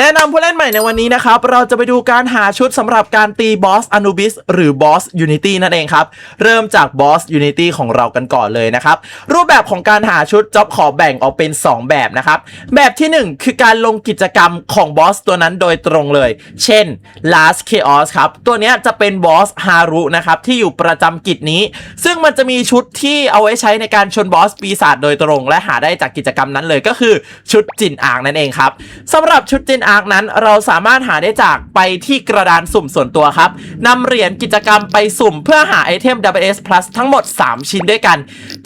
แนะนำผู้เล่นใหม่ในวันนี้นะครับ เราจะไปดูการหาชุดสำหรับการตีบอสอนูบิสหรือบอสยูนิตี้นั่นเองครับ เริ่มจากบอสยูนิตี้ของเรากันก่อนเลยนะครับ รูปแบบของการหาชุดจ็อบขอแบ่งออกเป็น 2 แบบนะครับ แบบทีหนึ่1 คือการลงกิจกรรมของบอสตัวนั้นโดยตรงเลย เช่น Last Chaos ครับ ตัวนี้จะเป็นบอสฮารุนะครับ ที่อยู่ประจำกิจนี้ ซึ่งมันจะมีชุดที่เอาไว้ใช้ในการชนบอสปีศาจโดยตรง และหาได้จากกิจกรรมนั้นเลยก็คือชุดจินอ่างนั่นเองครับสำหรับชุดจินอาร์คนั้นเราสามารถหาได้จากไปที่กระดานสุ่มส่วนตัวครับนำเหรียญกิจกรรมไปสุ่มเพื่อหาไอเทม WS Plus ทั้งหมด 3 ชิ้นด้วยกัน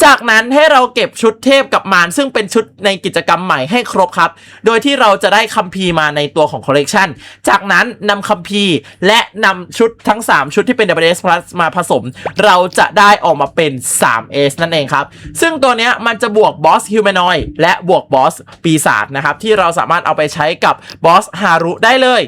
จากนั้นให้เราเก็บชุดเทพกับมารซึ่งเป็นชุดในกิจกรรมใหม่ให้ครบครับ โดยที่เราจะได้คัมภีร์มาในตัวของคอลเลกชันจากนั้นนำคัมภีร์และนำชุดทั้ง 3 ชุดที่เป็น WS Plus มาผสม เราจะได้ออกมาเป็น 3S นั่นเองครับ ซึ่งตัวนี้มันจะบวกบอสฮิวแมนอยและบวกบอสปีศาจนะครับที่เราสามารถเอาไปใช้กับบอสฮารุได้เลย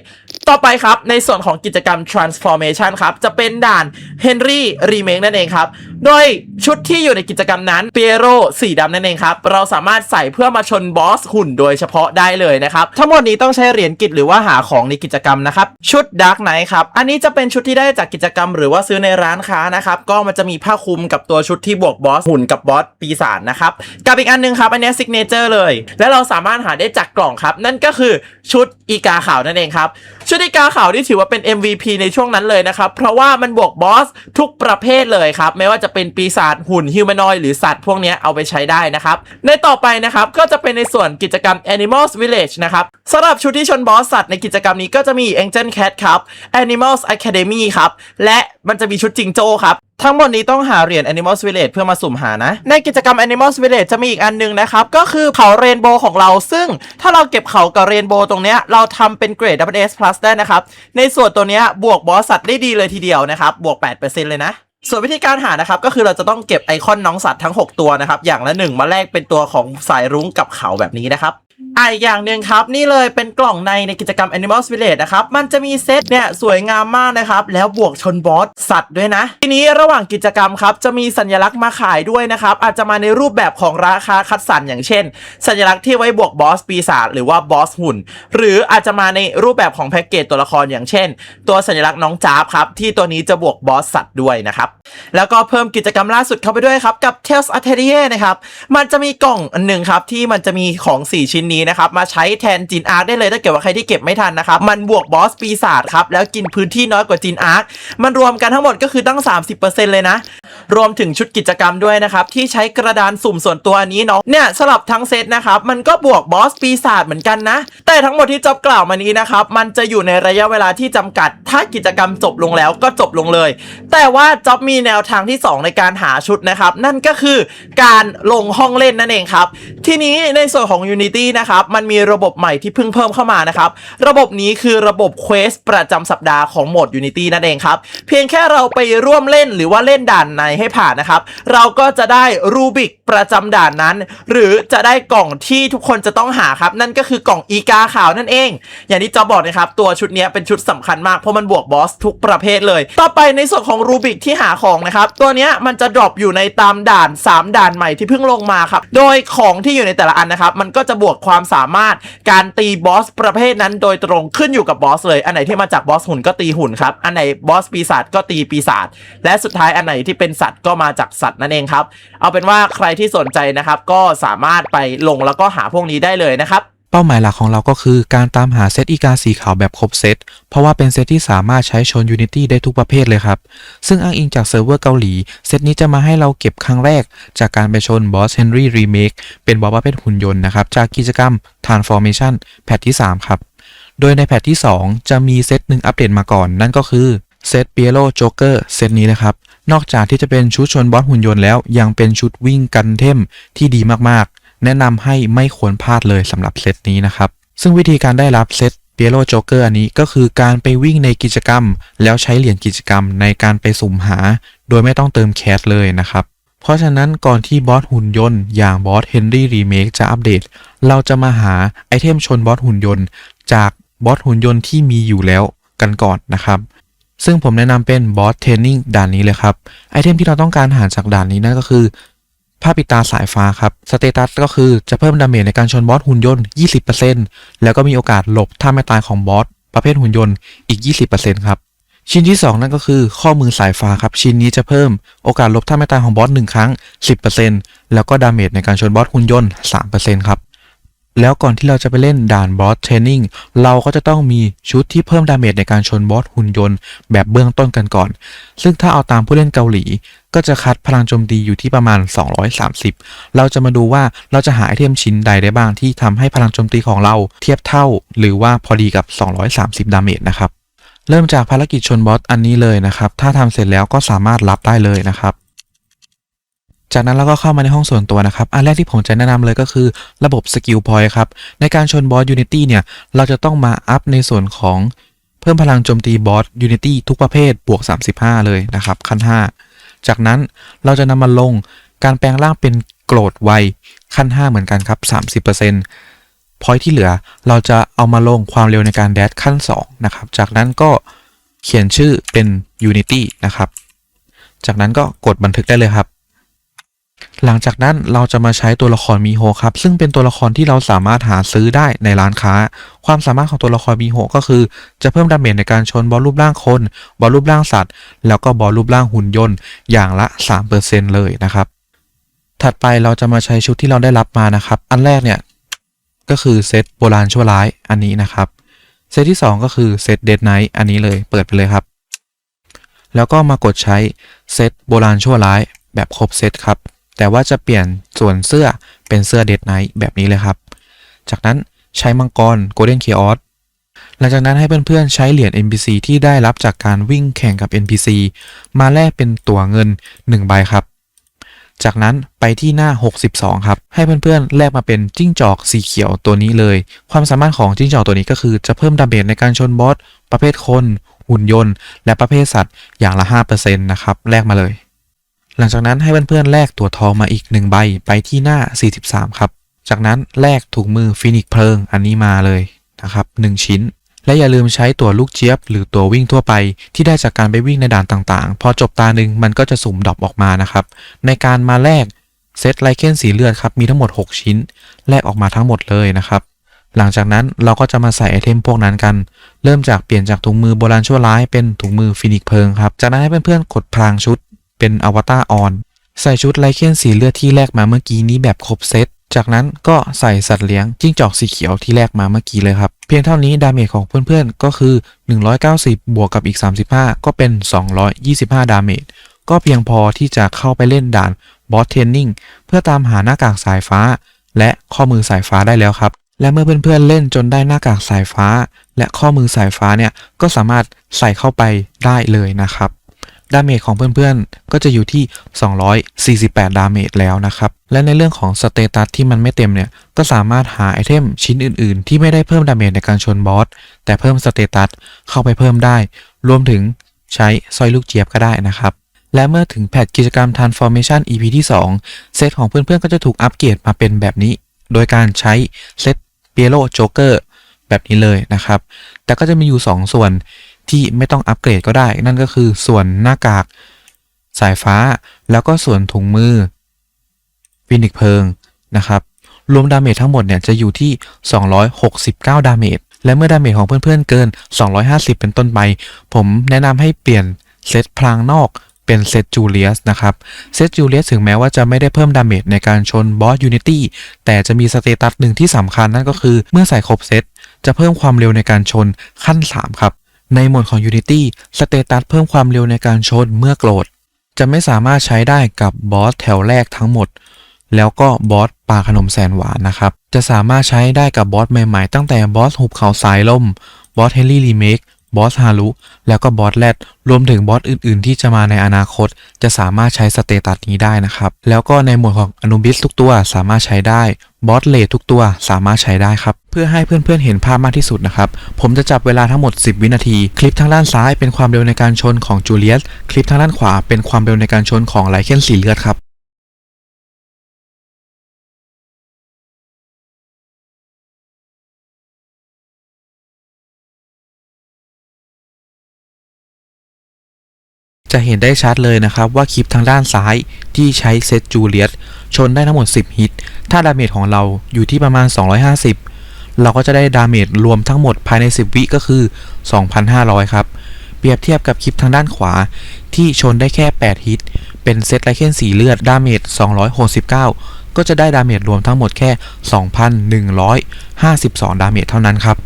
ต่อไปครับ ในส่วนของกิจกรรม transformation ครับ จะเป็นด่าน Henry Remake นั่นเองครับ โดยชุดที่อยู่ในกิจกรรมนั้นเปียโรสีดำนั่นเองครับ เราสามารถใส่เพื่อมาชนบอสหุ่นโดยเฉพาะได้เลยนะครับ ทั้งหมดนี้ต้องใช้เหรียญกิจหรือว่าหาของในกิจกรรมนะครับ ชุด Dark Knight ครับ อันนี้จะเป็นชุดที่ได้จากกิจกรรม หรือว่าซื้อในร้านค้านะครับ ก็มันจะมีผ้าคลุมกับตัวชุดที่บวกบอสหุ่นกับบอสปีศาจนะครับกับอีกอันหนึงครับอันนี้ซิกเนเจอร์เลย และเราสามารถหาได้จากกล่องครับ นั่นก็คือชุดอีกาขาวนั่นเองครับ ชุดอีกาขาวที่ถือว่าเป็น MVP ในช่วงนั้นเลยนะครับ เพราะว่ามันบวกบอสทุกประเภทเลยครับ ไม่ว่าจะเป็นปีศาจหุ่นฮิวแมนอยหรือสัตว์พวกนี้เอาไปใช้ได้นะครับ ในต่อไปนะครับ ก็จะเป็นในส่วนกิจกรรม Animals Village นะครับสำหรับชุดที่ชนบอสสัตว์ในกิจกรรมนี้ก็จะมี Angel Cat ครับ Animals Academy ครับและ มันจะมีชุดจิงโจ้ครับ ทั้งหมดนี้ต้องหาเหรียญ Animals Village เพื่อมาสุ่มหานะ ในกิจกรรม Animals Village จะมีอีกอันหนึงนะครับ ก็คือเขาเรนโบว์ของเรา ซึ่งถ้าเราเก็บเขากับเรนโบว์ตรงเนี้ย เราทำเป็นเกรด WS Plus ได้นะครับ ในส่วนตัวเนี้ยบวกบอสสัตว์ได้ดีเลยทีเดียวนะครับ บวก 8%เลยนะส่วนวิธีการหานะครับก็คือเราจะต้องเก็บไอคอนน้องสัตว์ทั้ง 6 ตัวนะครับ อย่างละหนึ่งมาแลกเป็นตัวของสายรุ้งกับเขาแบบนี้นะครับอะอีกอย่างหนึ่งครับ นี่เลยเป็นกล่องในในกิจกรรม Animals Village นะครับ มันจะมีเซตเนี่ยสวยงามมากนะครับ แล้วบวกชนบอสสัตว์ด้วยนะ ทีนี้ระหว่างกิจกรรมครับ จะมีสัญลักษณ์มาขายด้วยนะครับ อาจจะมาในรูปแบบของราคาคัดสรรอย่างเช่น สัญลักษณ์ที่ไว้บวกบอสปีศาจหรือว่าบอสหุ่น หรืออาจจะมาในรูปแบบของแพ็กเกจตัวละครอย่างเช่น ตัวสัญลักษณ์น้องจ๊าบครับที่ตัวนี้จะบวกบอสสัตว์ด้วยนะครับแล้วก็เพิ่มกิจกรรมล่าสุดเข้าไปด้วยครับกับ Tales Atelier นะครับมันจะมีกล่องอันหนึ่งครับที่มันจะมีของ 4 ชิ้นนี้นะครับมาใช้แทนจินอาร์คได้เลยถ้าเกิดว่าใครที่เก็บไม่ทันนะครับมันบวกบอสปีศาจครับแล้วกินพื้นที่น้อยกว่าจินอาร์คมันรวมกันทั้งหมดก็คือตั้ง 30%เลยนะ รวมถึงชุดกิจกรรมด้วยนะครับที่ใช้กระดานสุ่มส่วนตัวนี้เนาะเนี่ยสลับทั้งเซตนะครับมันก็บวกบอสปีศาจเหมือนกันนะ แต่ทั้งหมดที่จอบกล่าวมานี้นะครับมันจะอยู่ในระยะเวลาที่จำกัด ถ้ากิจกรรมจบลงแล้วก็จบลงเลย แต่ว่าจอบมีแนวทางที่ 2 ในการหาชุดนะครับ นั่นก็คือการลงห้องเล่นนั่นเองครับ ทีนี้ในส่วนของ Unity นะครับมันมีระบบใหม่ที่เพิ่งเพิ่มเข้ามานะครับ ระบบนี้คือระบบ Quest ประจำสัปดาห์ของโหมด Unity นั่นเองครับ เพียงแค่เราไปร่วมเล่นหรือว่าเล่นด่านในให้ผ่านนะครับ เราก็จะได้รูบิกประจำด่านนั้น หรือจะได้กล่องที่ทุกคนจะต้องหาครับ นั่นก็คือกล่องอีกาขาวนั่นเอง อย่างที่จอบอกนะครับ ตัวชุดนี้เป็นชุดสำคัญมากเพราะมันบวกบอสทุกประเภทเลย ต่อไปในส่วนของรูบิกที่หาของนะครับ ตัวนี้มันจะดรอปอยู่ในตามด่าน 3 ด่านใหม่ที่เพิ่งลงมาครับ โดยของที่อยู่ในแต่ละอันนะครับ มันก็จะบวกความสามารถการตีบอสประเภทนั้นโดยตรงขึ้นอยู่กับบอสเลย อันไหนที่มาจากบอสหุ่นก็ตีหุ่นครับ อันไหนบอสปีศาจก็ตีปีศาจ และสุดท้ายอันไหนที่เป็นสัตว์ก็มาจากสัตว์นั่นเองครับ เอาเป็นว่าใครที่สนใจนะครับก็สามารถไปลงแล้วก็หาพวกนี้ได้เลยนะครับ เป้าหมายหลักของเราก็คือการตามหาเซตอีกาสีขาวแบบครบเซต เพราะว่าเป็นเซตที่สามารถใช้ชน Unity ได้ทุกประเภทเลยครับ ซึ่งอ้างอิงจากเซิร์ฟเวอร์เกาหลี เซตนี้จะมาให้เราเก็บครั้งแรก จากการไปชนบอสเฮนรี่รีเมคเป็นบอสประเภทหุ่นยนต์นะครับ จากกิจกรรม Transformation แพทที่ 3 ครับ โดยในแพทที่ 2 จะมีเซตหนึ่งอัปเดตมาก่อน นั่นก็คือเซตเปียโ o โจเกอร์เซตนี้นะครับนอกจากที่จะเป็นชุดชนบอสหุ่นยนต์แล้วยังเป็นชุดวิ่งกันเทมที่ดีมากๆ แนะนำให้ไม่ควรพลาดเลยสำหรับเซตนี้นะครับ ซึ่งวิธีการได้รับเซตเปียโ o โจเกอร์อันนี้ก็คือการไปวิ่งในกิจกรรม แล้วใช้เหรียญกิจกรรมในการไปสุ่มหา โดยไม่ต้องเติมแคสเลยนะครับเพราะฉะนั้นก่อนที่บอสหุ่นยนต์อย่างบอสเฮนรี่รีเมคจะอัปเดต เราจะมาหาไอเทมชนบอสหุ่นยนต์ จากบอสหุ่นยนต์ที่มีอยู่แล้วกันก่อนนะครับ ซึ่งผมแนะนำเป็นบอสเทรนนิ่งด่านนี้เลยครับ ไอเทมที่เราต้องการหาจากด่านนี้นั่นก็คือ ผ้าปิดตาสายฟ้าครับสเตตัสก็คือจะเพิ่มดาเมจในการชนบอสหุ่นยนต์ 20%แล้วก็มีโอกาสหลบท่าไม่ตายของบอสประเภทหุ่นยนต์อีก 20%ครับชิ้นที่ 2 นั่นก็คือข้อมือสายฟ้าครับชิ้นนี้จะเพิ่มโอกาสลบท่าไม่ตายของบอส1ครั้ง 10%แล้วก็ดาเมจในการชนบอสหุ่นยนต์ 3%ครับ แล้วก่อนที่เราจะไปเล่นด่านบอสเทรนนิ่งเราก็จะต้องมีชุดที่เพิ่มดาเมจในการชนบอสหุ่นยนต์ แบบเบื้องต้นกันก่อน ซึ่งถ้าเอาตามผู้เล่นเกาหลี ก็จะคัดพลังโจมตีอยู่ที่ประมาณ 230 เราจะมาดูว่าเราจะหาไอเทมชิ้นใดได้บ้างที่ทำให้พลังโจมตีของเราเทียบเท่า หรือว่าพอดีกับ 230 ดาเมจนะครับเริ่มจากภารกิจชนบอสอันนี้เลยนะครับ ถ้าทำเสร็จแล้วก็สามารถรับได้เลยนะครับ จากนั้นเราก็เข้ามาในห้องส่วนตัวนะครับ อันแรกที่ผมจะแนะนำเลยก็คือระบบสกิลพอยต์ครับ ในการชนบอส Unity เนี่ย เราจะต้องมาอัพในส่วนของเพิ่มพลังโจมตีบอส Unity ทุกประเภทบวก 35 เลยนะครับ ขั้น 5 จากนั้นเราจะนำมาลงการแปลงร่างเป็นโกรธไวขั้น 5 เหมือนกันครับ 30%พอยที่เหลือเราจะเอามาลงความเร็วในการแดดขั้น 2 นะครับ จากนั้นก็เขียนชื่อเป็น Unity นะครับ จากนั้นก็กดบันทึกได้เลยครับ หลังจากนั้นเราจะมาใช้ตัวละครมีโฮครับ ซึ่งเป็นตัวละครที่เราสามารถหาซื้อได้ในร้านค้า ความสามารถของตัวละครมีโฮก็คือ จะเพิ่มดาเมจในการชนบอลรูปร่างคน บอลรูปร่างสัตว์ แล้วก็บอลรูปร่างหุ่นยนต์ อย่างละ 3%เลยนะครับ ถัดไปเราจะมาใช้ชุดที่เราได้รับมานะครับ อันแรกเนี่ยก็คือเซตโบราณชั่วร้ายอันนี้นะครับ เซตที่ 2 ก็คือเซตเดดไนท์อันนี้เลยเปิดไปเลยครับ แล้วก็มากดใช้เซตโบราณชั่วร้ายแบบครบเซตครับ แต่ว่าจะเปลี่ยนส่วนเสื้อเป็นเสื้อเดดไนท์แบบนี้เลยครับ จากนั้นใช้มังกร Golden Chaos หลังจากนั้นให้เพื่อนๆใช้เหรียญ NPC ที่ได้รับจากการวิ่งแข่งกับ NPC มาแลกเป็นตั๋วเงิน 1 ใบครับ จากนั้นไปที่หน้า 62 ครับ ให้เพื่อนๆแลกมาเป็นจิ้งจอกสีเขียวตัวนี้เลย ความสามารถของจิ้งจอกตัวนี้ก็คือจะเพิ่มดาเมจในการชนบอสประเภทคน หุ่นยนต์ และประเภทสัตว์อย่างละ 5%นะครับแลกมาเลย หลังจากนั้นให้เพื่อนๆแลกตัวทองมาอีก 1 ใบไปที่หน้า 43 ครับ จากนั้นแลกถุงมือฟินิกเพลิงอันนี้มาเลยนะครับ1ชิ้น และอย่าลืมใช้ตัวลูกเจี๊ยบ หรือตัววิ่งทั่วไป ที่ได้จากการไปวิ่งในด่านต่างๆ พอจบตาหนึ่งมันก็จะสุ่มดรอปออกมานะครับในการมาแลกเซตไลเคนสีเลือดครับมีทั้งหมด 6 ชิ้น แลกออกมาทั้งหมดเลยนะครับหลังจากนั้นเราก็จะมาใส่ไอเทมพวกนั้นกัน เริ่มจากเปลี่ยนจากถุงมือโบราณชั่วร้ายเป็นถุงมือฟินิกเพลิงครับ จากนั้นให้เพื่อนๆกดพลางชุด เป็นอวตารออน ใส่ชุดไลเคนสีเลือดที่แลกมาเมื่อกี้นี้แบบครบเซต จากนั้นก็ใส่สัตว์เลี้ยงจิ้งจอกสีเขียวที่แลกมาเมื่อกี้เลยครับ เพียงเท่านี้ดาเมจของเพื่อนๆ ก็คือ 190 บวกกับอีก 35 ก็เป็น 225 ดาเมจ ก็เพียงพอที่จะเข้าไปเล่นด่านบอสเทนนิ่งเพื่อตามหาหน้ากากสายฟ้า และข้อมือสายฟ้าได้แล้วครับและเมื่อเพื่อนๆเล่นจนได้หน้ากากสายฟ้า และข้อมือสายฟ้าเนี่ยก็สามารถใส่เข้าไปได้เลยนะครับ ดาเมจของเพื่อนๆ ก็จะอยู่ที่ 248 ดาเมจแล้วนะครับ และในเรื่องของสเตตัสที่มันไม่เต็มเนี่ย ก็สามารถหาไอเทมชิ้นอื่นๆ ที่ไม่ได้เพิ่มดาเมจในการชนบอส แต่เพิ่มสเตตัสเข้าไปเพิ่มได้ รวมถึงใช้สร้อยลูกเจี๊ยบก็ได้นะครับ และเมื่อถึงแพทกิจกรรม Transformation EP ที่ 2 เซตของเพื่อนๆ ก็จะถูกอัปเกรดมาเป็นแบบนี้ โดยการใช้เซตเปียโ o โจ๊กเกอร์แบบนี้เลยนะครับ แต่ก็จะมีอยู่ 2 ส่วน ที่ไม่ต้องอัปเกรดก็ได้ นั่นก็คือส่วนหน้ากากสายฟ้า แล้วก็ส่วนถุงมือฟินิกเพลิงนะครับ รวมดาเมจทั้งหมดเนี่ยจะอยู่ที่ 269 ดาเมจและเมื่อดาเมจของเพื่อนๆเกิน 250 เป็นต้นไป ผมแนะนำให้เปลี่ยนเซตพลางนอกเป็นเซตจูเลียสนะครับ เซตจูเลียสถึงแม้ว่าจะไม่ได้เพิ่มดาเมจในการชนบอสยูนิตี้แต่จะมีสเตตัสหนึ่งที่สำคัญนั่นก็คือเมื่อใส่ครบเซตจะเพิ่มความเร็วในการชนขั้น 3 ครับ ในโหมดของ Unity สเตตัสเพิ่มความเร็วในการชนเมื่อโกรธ จะไม่สามารถใช้ได้กับบอสแถวแรกทั้งหมด แล้วก็บอสปลาขนมแสนหวานนะครับ จะสามารถใช้ได้กับบอสใหม่ๆ ตั้งแต่บอสหุบเขาสายล่มบอสเฮลี่รีเมค บอสฮารุ แล้วก็บอสแรด รวมถึงบอสอื่นๆ ที่จะมาในอนาคต จะสามารถใช้สเตตัสนี้ได้นะครับ แล้วก็ในหมวดของอนุบิสทุกตัวสามารถใช้ได้ บอสเลดทุกตัวสามารถใช้ได้ครับ เพื่อให้เพื่อนๆเห็นภาพมากที่สุดนะครับ ผมจะจับเวลาทั้งหมด 10 วินาที คลิปทางด้านซ้ายเป็นความเร็วในการชนของจูเลียส คลิปทางด้านขวาเป็นความเร็วในการชนของไลเคนสีเลือดครับจจะเห็นได้ชัดเลยนะครับว่าคลิปทางด้านซ้ายที่ใช้เซตจูเลียสชนได้ทั้งหมด 10 ฮิต ถ้าดาเมจของเราอยู่ที่ประมาณ 250 เราก็จะได้ดาเมจรวมทั้งหมดภายใน 10 วิก็คือ 2,500 ครับ เปรียบเทียบกับคลิปทางด้านขวา ที่ชนได้แค่ 8 ฮิต เป็นเซตไลเคนสีเลือดดาเมจ269 ก็จะได้ดาเมจรวมทั้งหมดแค่ 2,152 ดาเมจเท่านั้นครับ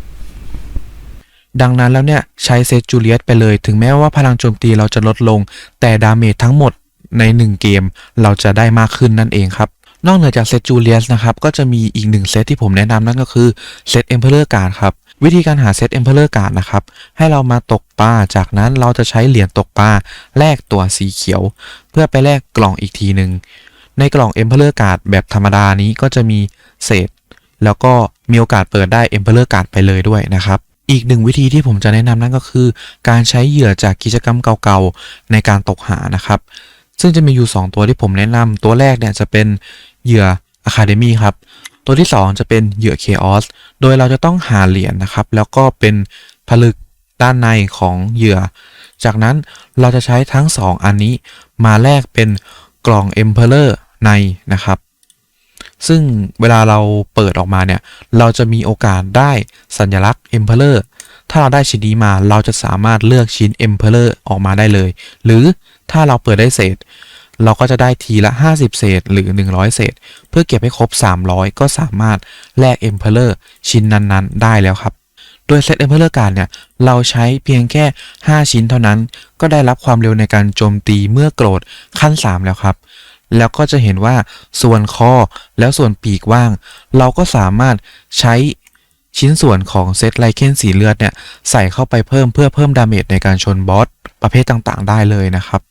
ดังนั้นแล้วเนี่ยใช้เซตจูเลียสไปเลย ถึงแม้ว่าพลังโจมตีเราจะลดลง แต่ดาเมจทั้งหมดใน 1 เกม เราจะได้มากขึ้นนั่นเองครับ นอกเหนือจากเซตจูเลียสนะครับก็จะมีอีกหนึ่งเซตที่ผมแนะนำนั่นก็คือเซตเอ็มเพลเลอร์การ์ดครับวิธีการหาเซตเอ็มเพลเลอร์การ์ดนะครับให้เรามาตกปลาจากนั้นเราจะใช้เหรียญตกปลาแลกตัวสีเขียว เพื่อไปแลกกล่องอีกทีหนึ่งในกล่อง Emperor Card แบบธรรมดานี้ก็จะมีเศษ แล้วก็มีโอกาสเปิดได้ Emperor Card ไปเลยด้วยนะครับอีกหนึ่งวิธีที่ผมจะแนะนำนั่นก็คือ การใช้เหยื่อจากกิจกรรมเก่าๆในการตกหานะครับ ซึ่งจะมีอยู่ 2 ตัวที่ผมแนะนำตัวแรกเนี่ยจะเป็นเหยื่อ Academy ครับ ตัวที่ 2 จะเป็นเหยื่อ Chaos โดยเราจะต้องหาเหรียญนะครับ แล้วก็เป็นผลึกด้านในของเหยื่อ จากนั้นเราจะใช้ทั้ง 2 อันนี้มาแลกเป็นกล่อง Emperor ในนะครับ ซึ่งเวลาเราเปิดออกมาเนี่ย เราจะมีโอกาสได้สัญลักษณ์ Emperor ถ้าเราได้ชิ้นนี้มาเราจะสามารถเลือกชิ้น Emperor ออกมาได้เลย หรือ ถ้าเราเปิดได้เศษ เราก็จะได้ทีละ 50 เศษหรือ 100 เศษ เพื่อเก็บให้ครบ 300 ก็สามารถแลก Emperor ชิ้นนั้นๆ ได้แล้วครับ โดยเซต Emperor การเนี่ย เราใช้เพียงแค่ 5 ชิ้นเท่านั้น ก็ได้รับความเร็วในการโจมตีเมื่อโกรธขั้น 3 แล้วครับแล้วก็จะเห็นว่าส่วนคอแล้วส่วนปีกว่าง เราก็สามารถใช้ชิ้นส่วนของเซตไลเคนสีเลือดเนี่ย ใส่เข้าไปเพิ่มเพื่อเพิ่มดาเมจในการชนบอสประเภทต่างๆ ได้เลยนะครับ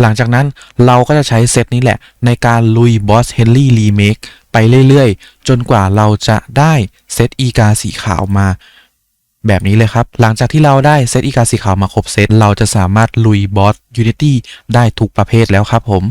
หลังจากนั้นเราก็จะใช้เซตนี้แหละ ในการลุยบอสเฮนรี่รีเมคไปเรื่อยๆ จนกว่าเราจะได้เซตอีกาสีขาวมา แบบนี้เลยครับ หลังจากที่เราได้เซตอีกาสีขาวมาครบเซตเราจะสามารถลุยบอสยูนิตี้ได้ทุกประเภทแล้วครับผม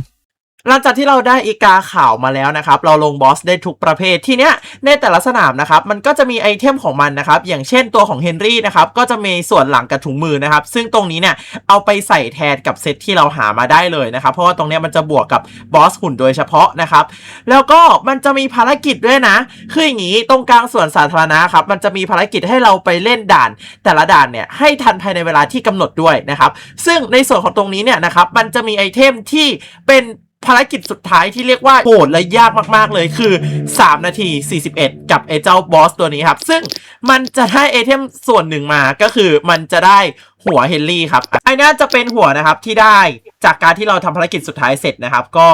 หลังจากที่เราได้อีกาขาวมาแล้วนะครับ เราลงบอสได้ทุกประเภททีเนี้ยในแต่ละสนามนะครับ มันก็จะมีไอเทมของมันนะครับ อย่างเช่นตัวของเฮนรี่นะครับ ก็จะมีส่วนหลังกับถุงมือนะครับ ซึ่งตรงนี้เนี่ยเอาไปใส่แทนกับเซตที่เราหามาได้เลยนะครับ เพราะว่าตรงเนี้ยมันจะบวกกับบอสหุ่นโดยเฉพาะนะครับ แล้วก็มันจะมีภารกิจด้วยนะ คืออย่างนี้ตรงกลางส่วนสาธารณะครับ มันจะมีภารกิจให้เราไปเล่นด่าน แต่ละด่านเนี่ยให้ทันภายในเวลาที่กำหนดด้วยนะครับ ซึ่งในส่วนของตรงนี้เนี่ยนะครับ มันจะมีไอเทมที่เป็น ภารกิจสุดท้ายที่เรียกว่าโหดและยากมากๆเลยคือ 3 นาที 41 กับไอ้เจ้าบอสตัวนี้ครับ ซึ่งมันจะได้ไอเทมส่วนหนึ่งมาก็คือมันจะได้ หัวเฮนรี่ครับอ้น่าจะเป็นหัวนะครับที่ได้จากการที่เราทำภารกิจสุดท้ายเสร็จนะครับ ก็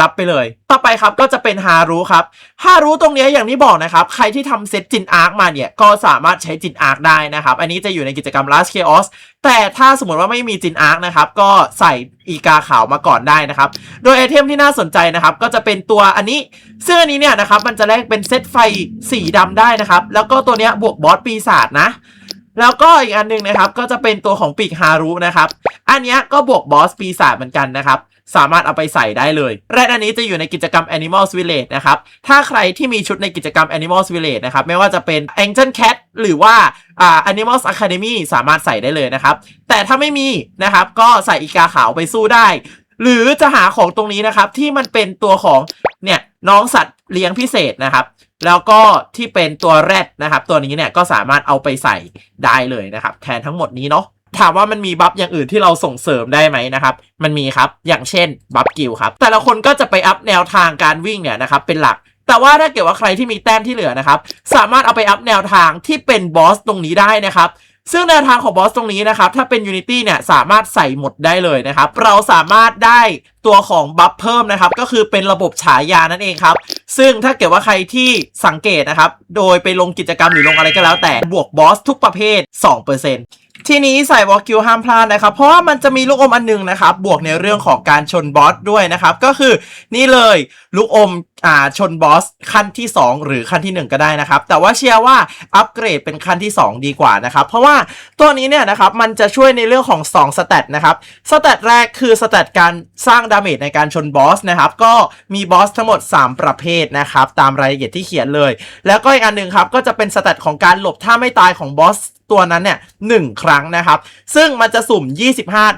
รับไปเลย ต่อไปครับก็จะเป็นฮารุครับฮารุตรงนี้อย่างที่บอกนะครับ ใครที่ทำเซตจินอาร์คมาเนี่ย ก็สามารถใช้จินอาร์คได้นะครับ อันนี้จะอยู่ในกิจกรรม Last Chaos แต่ถ้าสมมติว่าไม่มีจินอาร์คนะครับ ก็ใส่อีกาขาวมาก่อนได้นะครับ โดยไอเทมที่น่าสนใจนะครับ ก็จะเป็นตัวอันนี้ซึ่งอันนี้เนี่ยนะครับมันจะแลกเป็นเซตไฟสีดำได้นะครับ แล้วก็ตัวเนี้ยบวกบอสปีศาจนะ แล้วก็อีกอันหนึ่งนะครับก็จะเป็นตัวของปีกฮารุนะครับอันนี้ก็บวกบอสปีศาจเหมือนกันนะครับสามารถเอาไปใส่ได้เลยและอันนี้จะอยู่ในกิจกรรม Animals Village นะครับ ถ้าใครที่มีชุดในกิจกรรม Animals Village นะครับ ไม่ว่าจะเป็น Angel Cat หรือว่าอ่า Animals Academy สามารถใส่ได้เลยนะครับ แต่ถ้าไม่มีนะครับ ก็ใส่อีกาขาวไปสู้ได้ หรือจะหาของตรงนี้นะครับ ที่มันเป็นตัวของเนี่ยน้องสัตว์เลี้ยงพิเศษนะครับ แล้วก็ที่เป็นตัวแรดนะครับ ตัวนี้เนี่ยก็สามารถเอาไปใส่ได้เลยนะครับ แทนทั้งหมดนี้เนาะถามว่ามันมีบัฟอย่างอื่นที่เราส่งเสริมได้ไหมนะครับ มันมีครับ อย่างเช่นบัฟกิลครับ แต่ละคนก็จะไปอัพแนวทางการวิ่งเนี่ยนะครับ เป็นหลัก แต่ว่าถ้าเกิดว่าใครที่มีแต้มที่เหลือนะครับ สามารถเอาไปอัพแนวทางที่เป็นบอสตรงนี้ได้นะครับ ซึ่งแนวทางของบอสตรงนี้นะครับ ถ้าเป็น Unity เนี่ย สามารถใส่หมดได้เลยนะครับ เราสามารถได้ตัวของบัฟเพิ่มนะครับ ก็คือเป็นระบบฉายานั่นเองครับ ซึ่งถ้าเกิดว่าใครที่สังเกตนะครับ โดยไปลงกิจกรรมหรือลงอะไรก็แล้วแต่บวกบอสทุกประเภท 2% ทีนี้ใส่วอลคิวห้ามพลาดนะครับ เพราะว่ามันจะมีลูกอมอันหนึงนะครับ บวกในเรื่องของการชนบอสด้วยนะครับ ก็คือนี่เลยลูกอมอ่าชนบอสขั้นที่ 2 หรือขั้นที่ 1 ก็ได้นะครับ แต่ว่าเชียร์ว่าอัปเกรดเป็นขั้นที่ 2 ดีกว่านะครับ เพราะว่าตัวนี้เนี่ยนะครับมันจะช่วยในเรื่องของ2สเตตนะครับสเตตแรกคือสเตตการสร้างดาเมจในการชนบอสนะครับ ก็มีบอสทั้งหมด 3 ประเภทนะครับ ตามรายละเอียดที่เขียนเลย แล้วก็อีกอันหนึ่งครับก็จะเป็นสเตตของการหลบท่าไม่ตายของบอส ตัวนั้นเนี่ยหนึ่งครั้งนะครับ ซึ่งมันจะสุ่ม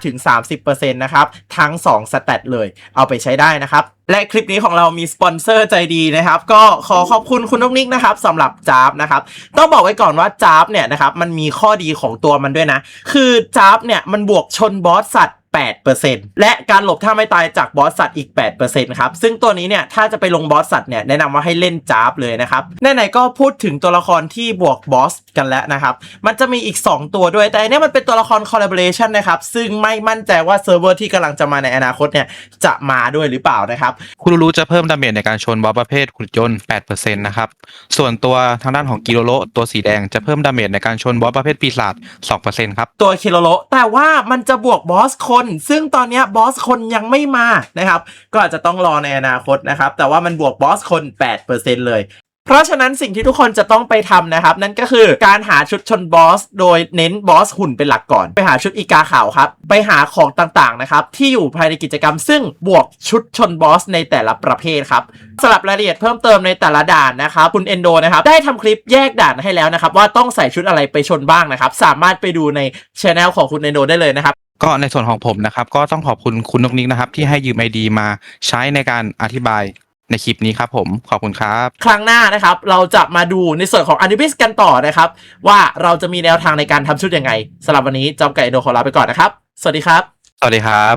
25-30%นะครับ ทั้ง 2สเตตเลย เอาไปใช้ได้นะครับ และคลิปนี้ของเรามีสปอนเซอร์ใจดีนะครับ ก็ขอขอบคุณคุณนกนิกนะครับสำหรับจ้าบนะครับ ต้องบอกไว้ก่อนว่าจ้าบเนี่ยนะครับ มันมีข้อดีของตัวมันด้วยนะ คือจ้าบเนี่ยมันบวกชนบอสสัตว์ 8%และการหลบท่าไม่ตายจากบอสสัตว์อีก 8%ครับ ซึ่งตัวนี้เนี่ย ถ้าจะไปลงบอสสัตว์เนี่ย แนะนำว่าให้เล่นจ้าบเลยนะครับไหนๆก็พูดถึงตัวละครที่บวกบอสกันแล้วนะครับ มันจะมีอีก 2 ตัวด้วย แต่อันเนี้ยมันเป็นตัวละคร collaboration นะครับ ซึ่งไม่มั่นใจว่าเซิร์ฟเวอร์ที่กำลังจะมาในอนาคตเนี่ย จะมาด้วยหรือเปล่านะครับ คุรูรูจะเพิ่มดาเมจในการชนบอสประเภทขุดยนต์8%นะครับ ส่วนตัวทางด้านของกิโลโลตัวสีแดงจะเพิ่มดาเมจในการชนบอสประเภทปีศาจ2%ครับ ตัวคิโลโลแต่ว่ามันจะบวกบอสคนซึ่งตอนนี้บอสคนยังไม่มานะครับ ก็อาจจะต้องรอในอนาคตนะครับ แต่ว่ามันบวกบอสคน 8%เลยเพราะฉะนั้นสิ่งที่ทุกคนจะต้องไปทำนะครับ นั่นก็คือการหาชุดชนบอส โดยเน้นบอสหุ่นเป็นหลักก่อน ไปหาชุดอีกาขาวครับ ไปหาของต่างๆนะครับ ที่อยู่ภายในกิจกรรม ซึ่งบวกชุดชนบอสในแต่ละประเภทครับสำหรับรายละเอียดเพิ่มเติมในแต่ละด่านนะครับคุณเอนโดนะครับได้ทำคลิปแยกด่านให้แล้วนะครับ ว่าต้องใส่ชุดอะไรไปชนบ้างนะครับ สามารถไปดูในช anel ของคุณเอนโดได้เลยนะครับ ก็ในส่วนของผมนะครับ ก็ต้องขอบคุณคุณนกนิกนะครับ ที่ให้ยืมไอดีมาใช้ในการอธิบายในคลิปนี้ครับผมขอบคุณครับ ครั้งหน้านะครับ เราจะมาดูในส่วนของ Anubis กันต่อนะครับ ว่าเราจะมีแนวทางในการทำชุดยังไงสำหรับวันนี้จอมไก่เอนโดขอลาไปก่อนนะครับ สวัสดีครับ สวัสดีครับ